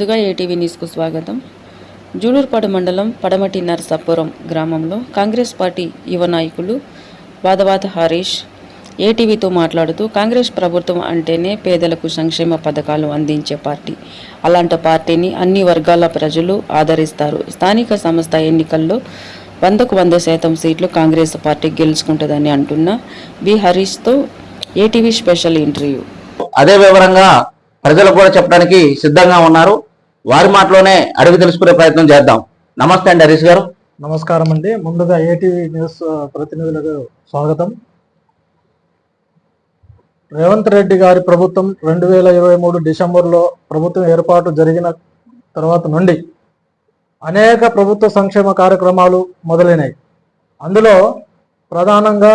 ముందుగా ఏటీవీ న్యూస్కు స్వాగతం. జూలూరుపాడు మండలం పడమటి నరసాపురం గ్రామంలో కాంగ్రెస్ పార్టీ యువ నాయకులు వాదవాత హరీష్ ఏటీవీతో మాట్లాడుతూ కాంగ్రెస్ ప్రభుత్వం అంటేనే పేదలకు సంక్షేమ పథకాలు అందించే పార్టీ. అలాంటి పార్టీని అన్ని వర్గాల ప్రజలు ఆదరిస్తారు. స్థానిక సంస్థ ఎన్నికల్లో వందకు వంద శాతం సీట్లు కాంగ్రెస్ పార్టీ గెలుచుకుంటుందని అంటున్న వి హరీష్తో ఏటీవీ స్పెషల్ ఇంటర్వ్యూ. అదే వివరంగా ప్రజలు కూడా చెప్పడానికి సిద్ధంగా ఉన్నారు. వారి మాటలోనే అడిగి తెలుసుకునే ప్రయత్నం చేద్దాం. నమస్తే అండి హరీష్ గారు. నమస్కారం అండి. ముందుగా ఏటీవీ న్యూస్ ప్రతినిధులకు స్వాగతం. రేవంత్ రెడ్డి గారి ప్రభుత్వం రెండు వేల ఇరవై మూడు డిసెంబర్లో ప్రభుత్వం ఏర్పాటు జరిగిన తర్వాత నుండి అనేక ప్రభుత్వ సంక్షేమ కార్యక్రమాలు మొదలైనాయి. అందులో ప్రధానంగా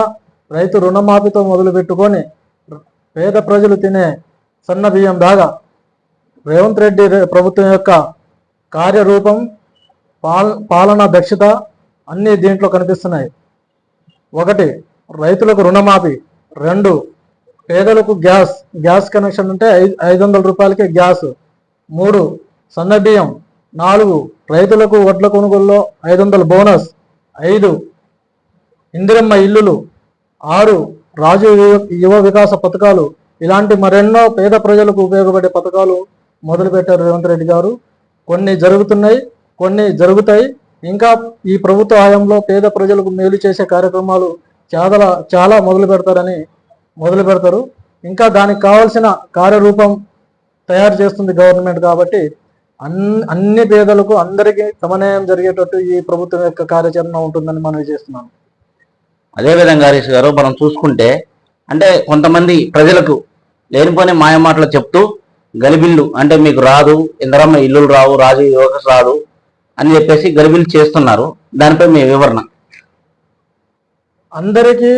రైతు రుణమాఫీతో మొదలుపెట్టుకొని పేద ప్రజలు తినే సన్న బియ్యం దాగా రేవంత్ రెడ్డి ప్రభుత్వం యొక్క కార్యరూపం పాల పాలనా దక్షత అన్నీ దీంట్లో కనిపిస్తున్నాయి. ఒకటి రైతులకు రుణమాఫీ. రెండు పేదలకు గ్యాస్ గ్యాస్ కనెక్షన్ అంటే ఐదు ఐదు వందల రూపాయలకే గ్యాస్. మూడు సన్న బియ్యం. నాలుగు రైతులకు వడ్ల కొనుగోలులో ఐదు వందల బోనస్. ఐదు ఇందిరమ్మ ఇల్లులు. ఆరు రాజు యువ- యువ వికాస పథకాలు. ఇలాంటి మరెన్నో పేద ప్రజలకు ఉపయోగపడే పథకాలు మొదలుపెట్టారు రేవంత్ రెడ్డి గారు. కొన్ని జరుగుతున్నాయి కొన్ని జరుగుతాయి. ఇంకా ఈ ప్రభుత్వ హయాంలో పేద ప్రజలకు మేలు చేసే కార్యక్రమాలు చాలా చాలా మొదలు పెడతారని మొదలు పెడతారు. ఇంకా దానికి కావాల్సిన కార్యరూపం తయారు చేస్తుంది గవర్నమెంట్ కాబట్టి అన్ని అన్ని పేదలకు అందరికీ సమన్వయం జరిగేటట్టు ఈ ప్రభుత్వం యొక్క కార్యాచరణ ఉంటుందని మనవి చేస్తున్నాను. అదే విధంగా హరీష్ గారు మనం చూసుకుంటే అంటే కొంతమంది ప్రజలకు లేనిపోని మాయ మాటలు చెప్తూ గలిబిళ్ళు అంటే మీకు రాదు ఇందరమ్మ ఇల్లులు రావు రాజు యువక రాదు అని చెప్పేసి గలిబిళ్ళు చేస్తున్నారు. దానిపై మీ వివరణ. అందరికీ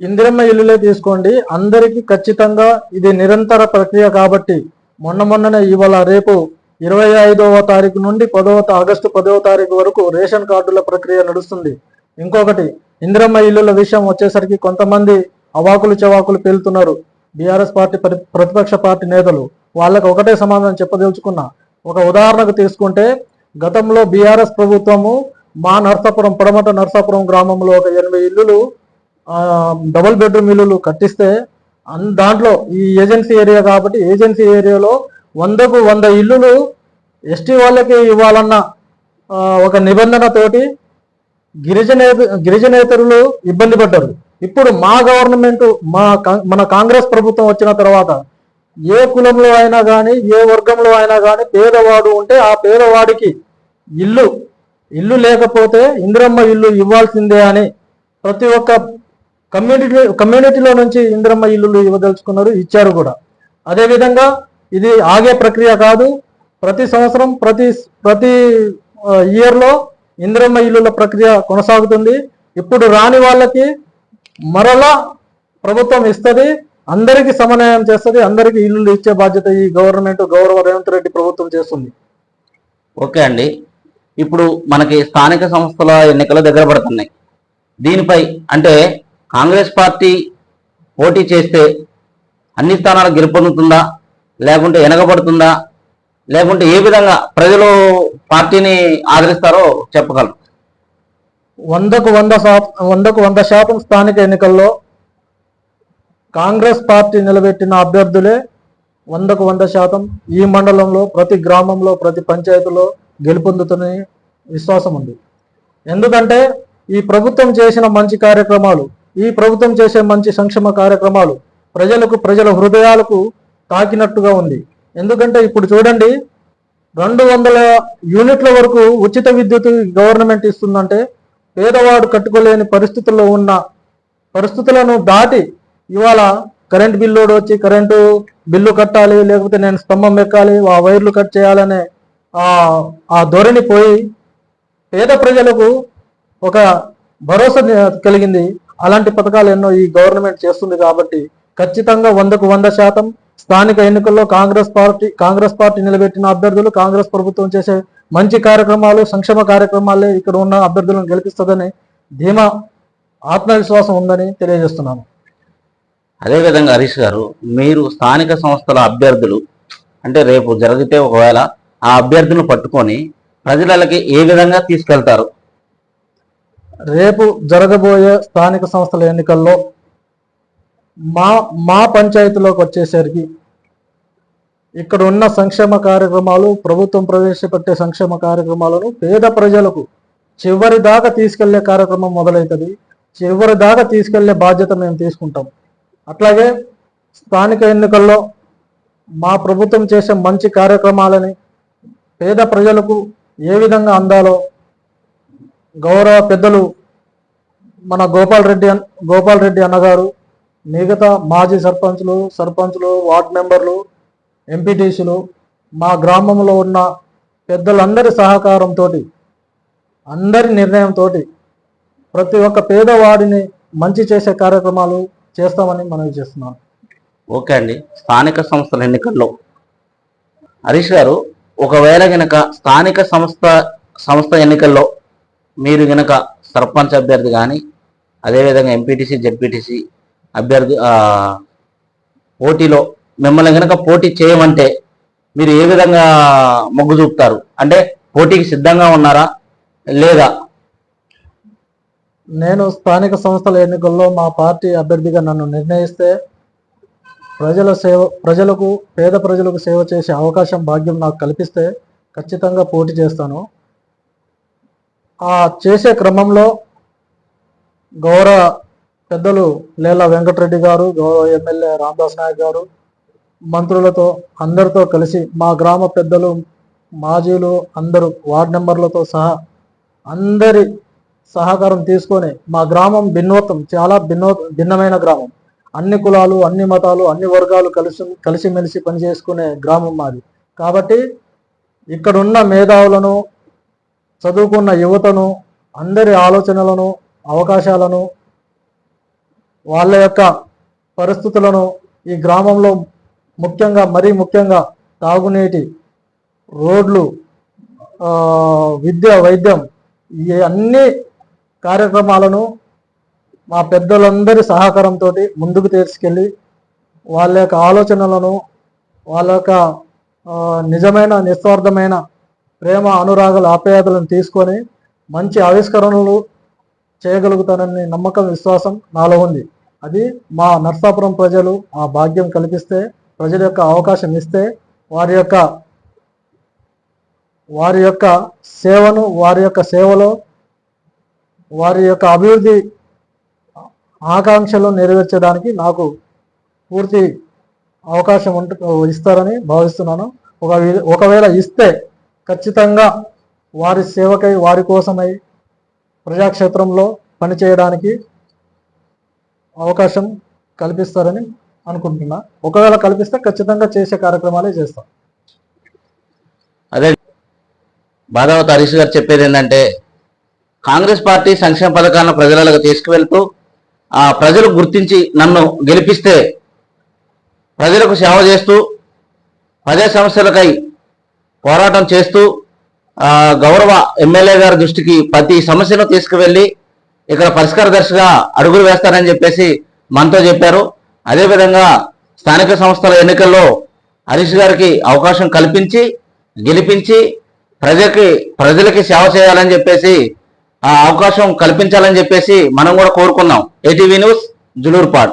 ఇందిరమ్మ ఇల్లులే తీసుకోండి. అందరికీ ఖచ్చితంగా ఇది నిరంతర ప్రక్రియ కాబట్టి మొన్న మొన్ననే ఇవాళ రేపు ఇరవై ఐదవ తారీఖు నుండి పదవ ఆగస్టు పదవ తారీఖు వరకు రేషన్ కార్డుల ప్రక్రియ నడుస్తుంది. ఇంకొకటి ఇందిరమ్మ ఇల్లుల విషయం వచ్చేసరికి కొంతమంది అవాకులు చవాకులు పేలుతున్నారు. బీఆర్ఎస్ పార్టీ ప్రతిపక్ష పార్టీ నేతలు. వాళ్ళకి ఒకటే సమాధానం చెప్పదలుచుకున్నా. ఒక ఉదాహరణకు తీసుకుంటే గతంలో బీఆర్ఎస్ ప్రభుత్వము మా నర్సాపురం పడమట నర్సాపురం గ్రామంలో ఒక ఎనభై ఇల్లులు డబుల్ బెడ్రూమ్ ఇల్లులు కట్టిస్తే అన్- దాంట్లో ఈ ఏజెన్సీ ఏరియా కాబట్టి ఏజెన్సీ ఏరియాలో వందకు వంద ఇల్లులు ఎస్టీ వాళ్ళకి ఇవ్వాలన్న ఒక నిబంధనతోటి గిరిజనే గిరిజనేతరులు ఇబ్బంది పడ్డారు. ఇప్పుడు మా గవర్నమెంట్ మా కా- మన కాంగ్రెస్ ప్రభుత్వం వచ్చిన తర్వాత ఏ కులంలో అయినా కానీ ఏ వర్గంలో అయినా కానీ పేదవాడు ఉంటే ఆ పేదవాడికి ఇల్లు ఇల్లు లేకపోతే ఇందిరమ్మ ఇల్లు ఇవ్వాల్సిందే అని ప్రతి ఒక్క కమ్యూనిటీ కమ్యూనిటీలో నుంచి ఇందిరమ్మ ఇల్లులు ఇవ్వదలుచుకున్నారు ఇచ్చారు కూడా. అదేవిధంగా ఇది ఆగే ప్రక్రియ కాదు. ప్రతి సంవత్సరం ప్రతి ప్రతి ఇయర్లో ఇందిరమ్మ ఇల్లుల ప్రక్రియ కొనసాగుతుంది. ఇప్పుడు రాని వాళ్ళకి మరలా ప్రభుత్వం ఇస్తుంది. అందరికీ సమన్వయం చేస్తుంది అందరికీ ఇల్లులు ఇచ్చే బాధ్యత ఈ గవర్నమెంట్ గౌరవ రేవంత్ రెడ్డి ప్రభుత్వం చేస్తుంది. ఓకే అండి. ఇప్పుడు మనకి స్థానిక సంస్థల ఎన్నికలు దగ్గర పడుతున్నాయి. దీనిపై అంటే కాంగ్రెస్ పార్టీ పోటీ చేస్తే అన్ని స్థానాలు గెలుపొందుతుందా లేకుంటే వెనకబడుతుందా లేకుంటే ఏ విధంగా ప్రజలు పార్టీని ఆదరిస్తారో చెప్పగలరు. వందకు వంద శాతం వందకు వంద శాతం స్థానిక ఎన్నికల్లో కాంగ్రెస్ పార్టీ నిలబెట్టిన అభ్యర్థులే వందకు వంద శాతం ఈ మండలంలో ప్రతి గ్రామంలో ప్రతి పంచాయతీలో గెలుపొందుతున్న విశ్వాసం ఉంది. ఎందుకంటే ఈ ప్రభుత్వం చేసిన మంచి కార్యక్రమాలు ఈ ప్రభుత్వం చేసే మంచి సంక్షేమ కార్యక్రమాలు ప్రజలకు ప్రజల హృదయాలకు తాకినట్టుగా ఉంది. ఎందుకంటే ఇప్పుడు చూడండి రెండు వందల యూనిట్ల వరకు ఉచిత విద్యుత్ గవర్నమెంట్ ఇస్తుందంటే పేదవాడు కట్టుకోలేని పరిస్థితుల్లో ఉన్న పరిస్థితులను దాటి ఇవాళ కరెంట్ బిల్లు వచ్చి కరెంటు బిల్లు కట్టాలి లేకపోతే నేను స్తంభం ఎక్కాలి ఆ వైర్లు కట్ చేయాలనే ఆ ఆ ధోరణి పోయి పేద ప్రజలకు ఒక భరోసా కలిగింది. అలాంటి పథకాలు ఎన్నో ఈ గవర్నమెంట్ చేస్తుంది కాబట్టి ఖచ్చితంగా వందకు వంద శాతం స్థానిక ఎన్నికల్లో కాంగ్రెస్ పార్టీ కాంగ్రెస్ పార్టీ నిలబెట్టిన అభ్యర్థులు కాంగ్రెస్ ప్రభుత్వం చేసే మంచి కార్యక్రమాలు సంక్షేమ కార్యక్రమాలే ఇక్కడ ఉన్న అభ్యర్థులను గెలిపిస్తుందని ధీమా ఆత్మవిశ్వాసం ఉందని తెలియజేస్తున్నాను. అదేవిధంగా హరీష్ గారు మీరు స్థానిక సంస్థల అభ్యర్థులు అంటే రేపు జరిగితే ఒకవేళ ఆ అభ్యర్థులను పట్టుకొని ప్రజలకి ఏ విధంగా తీసుకెళ్తారు? రేపు జరగబోయే స్థానిక సంస్థల ఎన్నికల్లో మా మా పంచాయతీలోకి వచ్చేసరికి ఇక్కడ ఉన్న సంక్షేమ కార్యక్రమాలు ప్రభుత్వం ప్రవేశపెట్టే సంక్షేమ కార్యక్రమాలను పేద ప్రజలకు చివరి దాకా తీసుకెళ్ళే కార్యక్రమం మొదలవుతుంది చివరి దాకా తీసుకెళ్ళే బాధ్యత మేము తీసుకుంటాం. అట్లాగే స్థానిక ఎన్నికల్లో మా ప్రభుత్వం చేసే మంచి కార్యక్రమాలని పేద ప్రజలకు ఏ విధంగా అందాలో గౌరవ పెద్దలు మన గోపాల్ రెడ్డి అన్- గోపాల్ రెడ్డి అన్నగారు మిగతా మాజీ సర్పంచ్లు సర్పంచ్లు వార్డ్ మెంబర్లు ఎంపీటీసీలు మా గ్రామంలో ఉన్న పెద్దలందరి సహకారంతో అందరి నిర్ణయంతో ప్రతి ఒక్క పేదవాడిని మంచి చేసే కార్యక్రమాలు చేస్తామని మనవి చేస్తున్నాను. ఓకే అండి. స్థానిక సంస్థల ఎన్నికల్లో. హరీష్ గారు ఒకవేళ గనక స్థానిక సంస్థ సంస్థ ఎన్నికల్లో మీరు గనక సర్పంచ్ అభ్యర్థి కానీ అదేవిధంగా ఎంపీటీసీ జెడ్పీటీసీ అభ్యర్థి పోటీలో మిమ్మల్ని గనక పోటీ చేయమంటే మీరు ఏ విధంగా మొగ్గు చూపుతారు? అంటే పోటీకి సిద్ధంగా ఉన్నారా? లేదా నేను స్థానిక సంస్థల ఎన్నికల్లో మా పార్టీ అభ్యర్థిగా నన్ను నిర్ణయిస్తే ప్రజల సేవ ప్రజలకు పేద ప్రజలకు సేవ చేసే అవకాశం భాగ్యం నాకు కల్పిస్తే ఖచ్చితంగా పోటీ చేస్తాను. ఆ చేసే క్రమంలో గౌరవ పెద్దలు లేలా వెంకటరెడ్డి గారు గౌరవ ఎమ్మెల్యే రామదాస్ నాయక్ గారు మంత్రులతో అందరితో కలిసి మా గ్రామ పెద్దలు మాజీలు అందరూ వార్డు మెంబర్లతో సహా అందరి సహకారం తీసుకొని మా గ్రామం భిన్నోత్తం చాలా భిన్నో భిన్నమైన గ్రామం. అన్ని కులాలు అన్ని మతాలు అన్ని వర్గాలు కలిసి కలిసిమెలిసి పనిచేసుకునే గ్రామం మాది. కాబట్టి ఇక్కడున్న మేధావులను చదువుకున్న యువతను అందరి ఆలోచనలను అవకాశాలను వాళ్ళ యొక్క పరిస్థితులను ఈ గ్రామంలో ముఖ్యంగా మరీ ముఖ్యంగా తాగునీటి రోడ్లు విద్య వైద్యం అన్నీ కార్యక్రమాలను మా పెద్దలందరి సహకారంతో ముందుకు తీసుకెళ్ళి వాళ్ళ యొక్క ఆలోచనలను వాళ్ళ యొక్క నిజమైన నిస్వార్థమైన ప్రేమ అనురాగాల ఆప్యాయతలను తీసుకొని మంచి ఆవిష్కరణలు చేయగలుగుతానని నమ్మకం విశ్వాసం నాలో ఉంది. అది మా నర్సాపురం ప్రజలు ఆ భాగ్యం కల్పిస్తే ప్రజల యొక్క అవకాశం ఇస్తే వారి యొక్క వారి యొక్క సేవను వారి యొక్క సేవలో వారి యొక్క అభివృద్ధి ఆకాంక్షలు నెరవేర్చడానికి నాకు పూర్తి అవకాశం ఉంట ఇస్తారని భావిస్తున్నాను. ఒక ఒకవేళ ఇస్తే ఖచ్చితంగా వారి సేవకై వారి కోసమై ప్రజాక్షేత్రంలో పనిచేయడానికి అవకాశం కల్పిస్తారని అనుకుంటున్నా. ఒకవేళ కల్పిస్తే ఖచ్చితంగా చేసే కార్యక్రమాలే చేస్తాం. అదే బాధావతి హరీష్ గారు చెప్పేది ఏంటంటే కాంగ్రెస్ పార్టీ సంక్షేమ పథకాలను ప్రజలకు తీసుకువెళ్తూ ఆ ప్రజలు గుర్తించి నన్ను గెలిపిస్తే ప్రజలకు సేవ చేస్తూ ప్రజా సమస్యలకై పోరాటం చేస్తూ గౌరవ ఎమ్మెల్యే గారి దృష్టికి ప్రతి సమస్యను తీసుకువెళ్ళి ఇక్కడ పరిష్కార దర్శగా అడుగులు వేస్తారని చెప్పేసి మనతో చెప్పారు. అదేవిధంగా స్థానిక సంస్థల ఎన్నికల్లో హరీష్ గారికి అవకాశం కల్పించి గెలిపించి ప్రజకి ప్రజలకి సేవ చేయాలని చెప్పేసి ఆ అవకాశం కల్పించాలని చెప్పేసి మనం కూడా కోరుకున్నాం ఏటీవీ న్యూస్ జులూరుపాడ్.